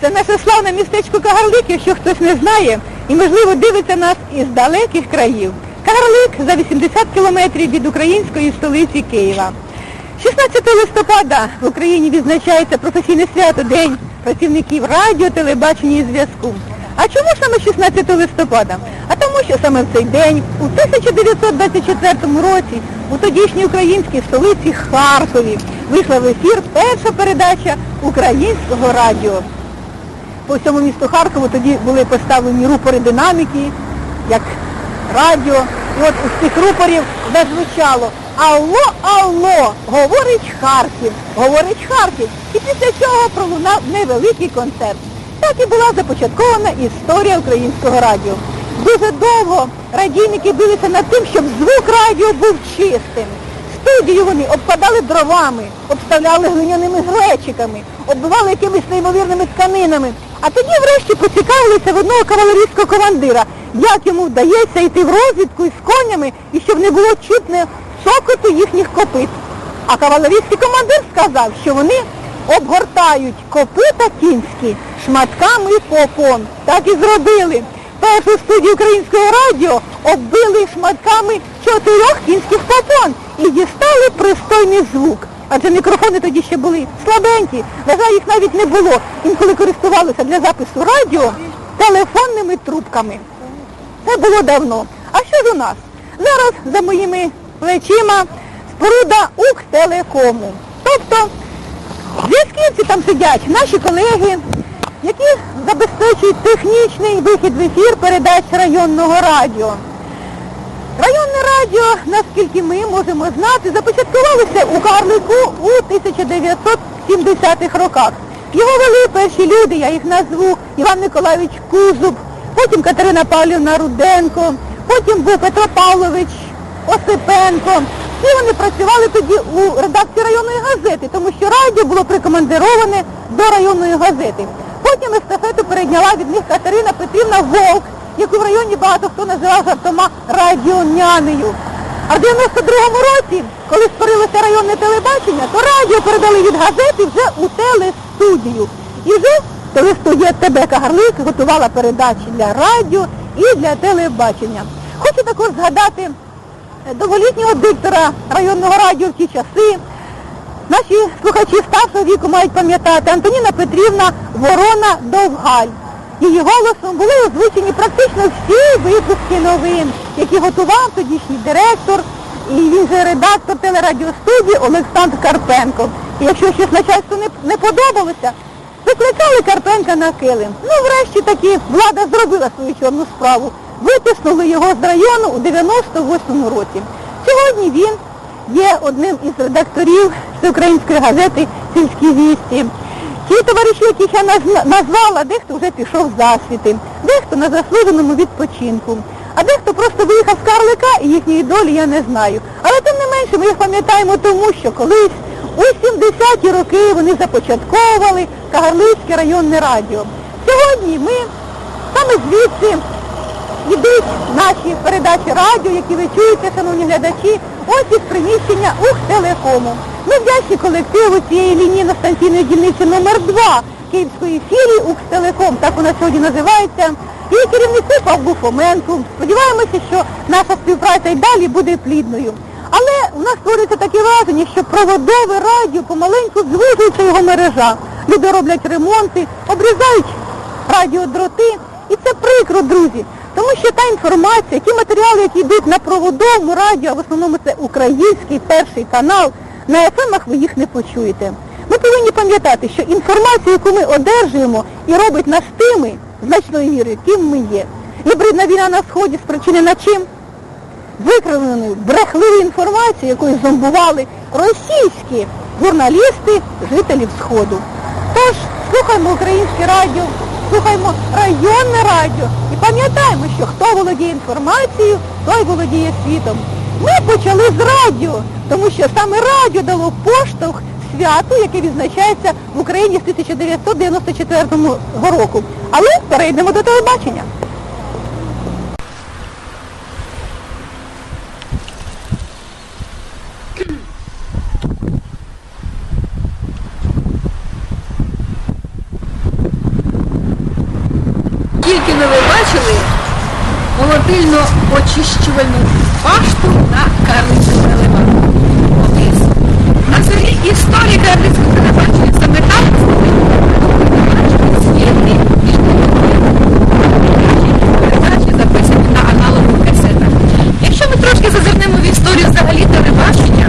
Це наше славне містечко Кагарлик, якщо хтось не знає, і, можливо, дивиться нас із далеких країв. Кагарлик за 80 кілометрів від української столиці Києва. 16 листопада в Україні відзначається професійне свято День працівників радіо, телебачення і зв'язку. А чому саме 16 листопада? А тому, що саме в цей день, у 1924 році, у тодішній українській столиці Харкові, вийшла в ефір перша передача українського радіо. По всьому місту Харкову тоді були поставлені рупори динаміки, як радіо. І от із цих рупорів зазвучало Алло, алло, говорить Харків, говорить Харків. І після цього пролунав невеликий концерт. Так і була започаткована історія українського радіо. Дуже довго радійники билися над тим, щоб звук радіо був чистим. Студію вони обкладали дровами, обставляли глиняними глечиками, оббивали якимись неймовірними тканинами. А тоді врешті поцікавилися в одного кавалерійського командира, як йому вдається йти в розвідку із конями і щоб не було чутне цокоту їхніх копит. А кавалерійський командир сказав, що вони обгортають копита кінські шматками попон. Так і зробили. Першу студію українського радіо оббили шматками чотирьох кінських попон і дістали пристойний звук. Адже мікрофони тоді ще були слабенькі, вважаю, їх навіть не було. Інколи користувалися для запису радіо телефонними трубками. Це було давно. А що ж у нас? Зараз за моїми плечима споруда Укртелекому. Тобто зв'язківці там сидять, наші колеги, які забезпечують технічний вихід в ефір передач районного радіо. Радіо, наскільки ми можемо знати, започаткувалося у Карлику у 1970-х роках. Його вели перші люди, я їх назву, Іван Миколайович Кузуб, потім Катерина Павлівна Руденко, потім був Петро Павлович Осипенко. Всі вони працювали тоді у редакції районної газети, тому що радіо було прикомандироване до районної газети. Потім естафету перейняла від них Катерина Петрівна Вовк, яку в районі багато хто називав жартома радіонянею. А в 92-му році, коли створилося районне телебачення, то радіо передали від газети вже у телестудію. І вже телестудія ТБ Кагарлик готувала передачі для радіо і для телебачення. Хочу також згадати е, довголітнього диктора районного радіо в ті часи. Наші слухачі старшого віку мають пам'ятати Антоніна Петрівна Ворона Довгаль. Її голосом були озвучені практично всі випуски новин, які готував тодішній директор і він же редактор телерадіостудії Олександр Карпенко. І якщо щось начальству не, не подобалося, викликали Карпенка на килим. Ну, врешті таки влада зробила свою чорну справу. Витиснули його з району у 98-му році. Сьогодні він є одним із редакторів всеукраїнської газети Сільські вісті. Ті товариші, яких я назвала, дехто вже пішов в засвіти, дехто на заслуженому відпочинку, а дехто просто виїхав з Карлика і їхньої долі я не знаю. Але тим не менше ми їх пам'ятаємо тому, що колись у 70-ті роки вони започатковували Кагарлицьке районне радіо. Сьогодні ми саме звідси Ідуть наші передачі радіо, які ви чуєте, шановні глядачі, ось із приміщення Ухтелекому. Ми вдячні колективу цієї лінійно-станційної дільниці номер 2 Київської філії Укртелеком, так вона сьогодні називається, і керівнику Павлу Фоменку. Сподіваємося, що наша співпраця й далі буде плідною. Але у нас створюється таке враження, що проводове радіо помаленьку звужується його мережа. Люди роблять ремонти, обрізають радіодроти. І це прикро, друзі. Тому що та інформація, ті матеріали, які йдуть на проводовому радіо, а в основному це український перший канал, на ефемах ви їх не почуєте. Ми повинні пам'ятати, що інформацію, яку ми одержуємо і робить нас тими, значною мірою, ким ми є. Гібридна війна на Сході спричинена чим? викривленою брехливою інформацією, якою зомбували російські журналісти жителів Сходу. Тож слухаймо українське радіо, слухаймо районне радіо і пам'ятаємо, що хто володіє інформацією, той володіє світом. Ми почали з радіо, тому що саме радіо дало поштовх святу, яке відзначається в Україні з 1994 року. Але перейдемо до телебачення. Тільки не ви бачили молотильно-очищувальну башту на Карлицькому елеваторі? Колись. На зорі історії телебачення саме світлі передачі записані на. Якщо ми трошки зазирнемо в історію взагалі телебачення,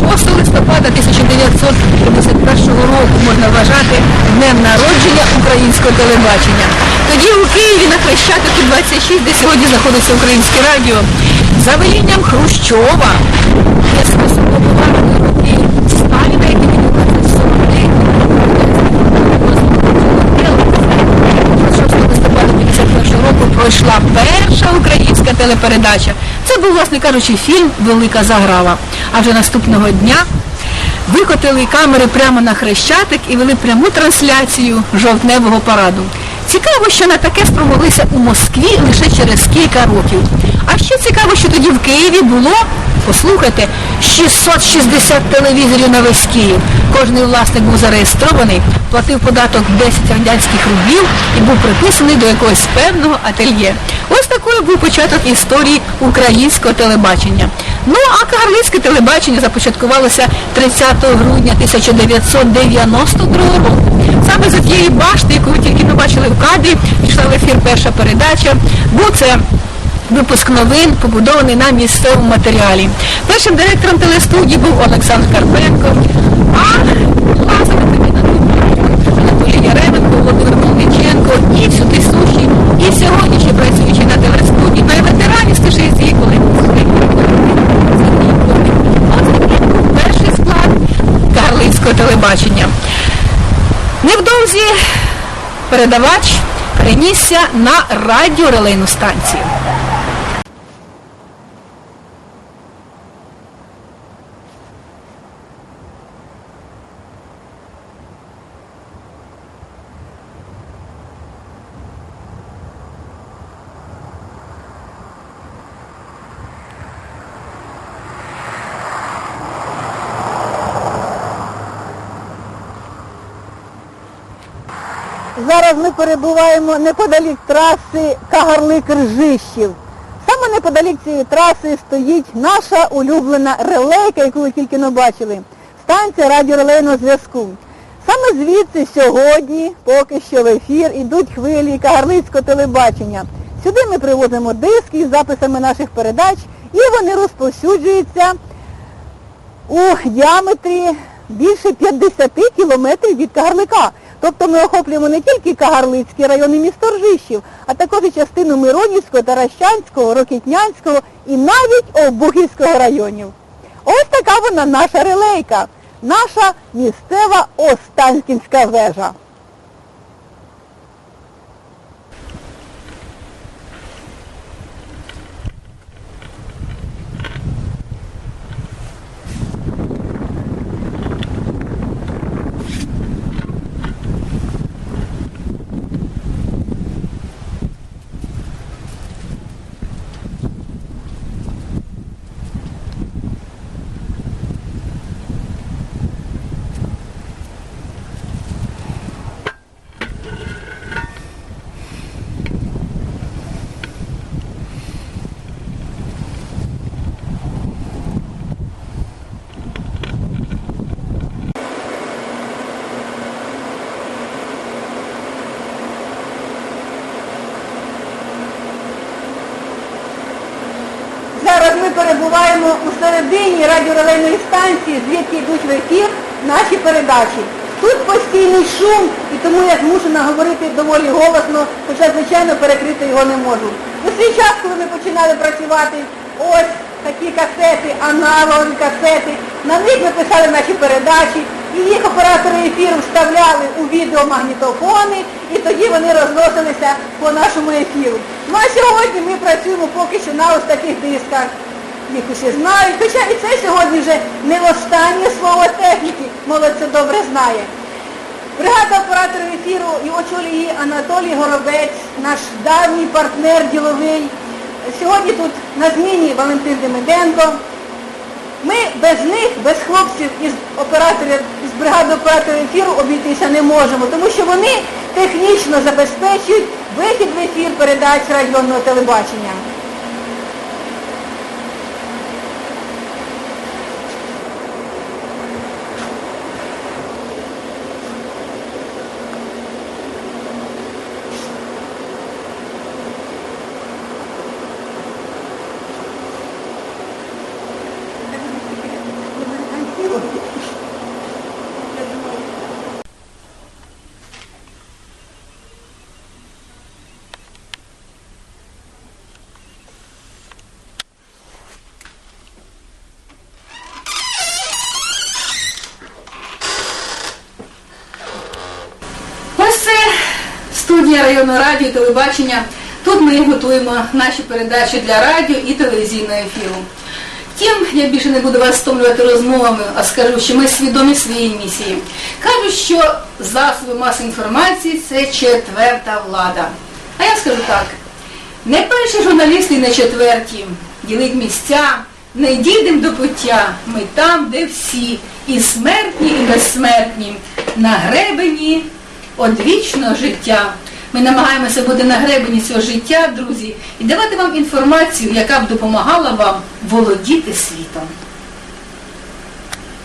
то 6 листопада 1951 року можна вважати днем народження українського телебачення. Тоді у Києві на Хрещатику 26, де сьогодні знаходиться українське радіо, за велінням Хрущова, є способно роки 6 листопада 51 року пройшла перша українська телепередача. Це був, власне кажучи, фільм Велика заграва. А вже наступного дня викотили камери прямо на хрещатик і вели пряму трансляцію жовтневого параду. Цікаво, що на таке спромоглися у Москві лише через кілька років. А ще цікаво, що тоді в Києві було, послухайте, 660 телевізорів на весь Київ. Кожний власник був зареєстрований, платив податок 10 радянських рублів і був приписаний до якогось певного ательє. Ось такою був початок історії українського телебачення. Ну а кагарлицьке телебачення започаткувалося 30 грудня 1992 року. Саме за тієї башти, яку ви тільки не бачили в кадрі, пішла в ефір перша передача. Був це випуск новин, побудований на місцевому матеріалі. Першим директором телестудії був Олександр Карпенко, а тоді на Анатолій Яременко, Володимир Мельниченко і сюди суші. І сьогодні ще працюючи на телестудії, на ветераністи шиї, коли перший склад Карлицького телебачення. Невдовзі передавач перенісся на радіорелейну станцію. Зараз ми перебуваємо неподалік траси Кагарлик-Ржищів. Саме неподалік цієї траси стоїть наша улюблена релейка, яку ви тільки не бачили. Станція радіорелейного зв'язку. Саме звідси сьогодні, поки що в ефір, ідуть хвилі Кагарлицького телебачення. Сюди ми привозимо диски із записами наших передач і вони розповсюджуються у діаметрі більше 50 кілометрів від Кагарлика. Тобто ми охоплюємо не тільки Кагарлицький район і місто Ржищів, а також і частину Миронівського, Таращанського, Рокітнянського і навіть Обухівського районів. Ось така вона наша релейка, наша місцева Останкінська вежа. Зараз ми перебуваємо у середині радіорелейної станції, звідки йдуть в ефір наші передачі. Тут постійний шум, і тому я змушена говорити доволі голосно, хоча, звичайно, перекрити його не можу. У свій час, коли ми починали працювати, ось такі касети, аналогові касети, на них ми писали наші передачі, і їх оператори ефіру вставляли у відеомагнітофони, і тоді вони розносилися по нашому ефіру. Ну а сьогодні ми працюємо поки що на ось таких дисках. Їх усі знають, хоча і це сьогодні вже не останнє слово техніки, молодь це добре знає. Бригада операторів ефіру і очолює її Анатолій Горобець, наш давній партнер діловий. Сьогодні тут на зміні Валентин Демиденко. Ми без них, без хлопців із із бригади операторів ефіру обійтися не можемо, тому що вони технічно забезпечують Вихід в ефір передач районного телебачення. Ось це студія районного радіо і телебачення. Тут ми готуємо наші передачі для радіо і телевізійного ефіру. Втім, я більше не буду вас стомлювати розмовами, а скажу, що ми свідомі своєї місії. Кажуть, що засоби масової інформації це четверта влада. А я скажу так: не перші журналісти і не четверті. Ділить місця, не дійдем до пуття. Ми там, де всі, і смертні, і безсмертні, на гребені одвічного життя. Ми намагаємося бути на гребені цього життя, друзі, і давати вам інформацію, яка б допомагала вам володіти світом.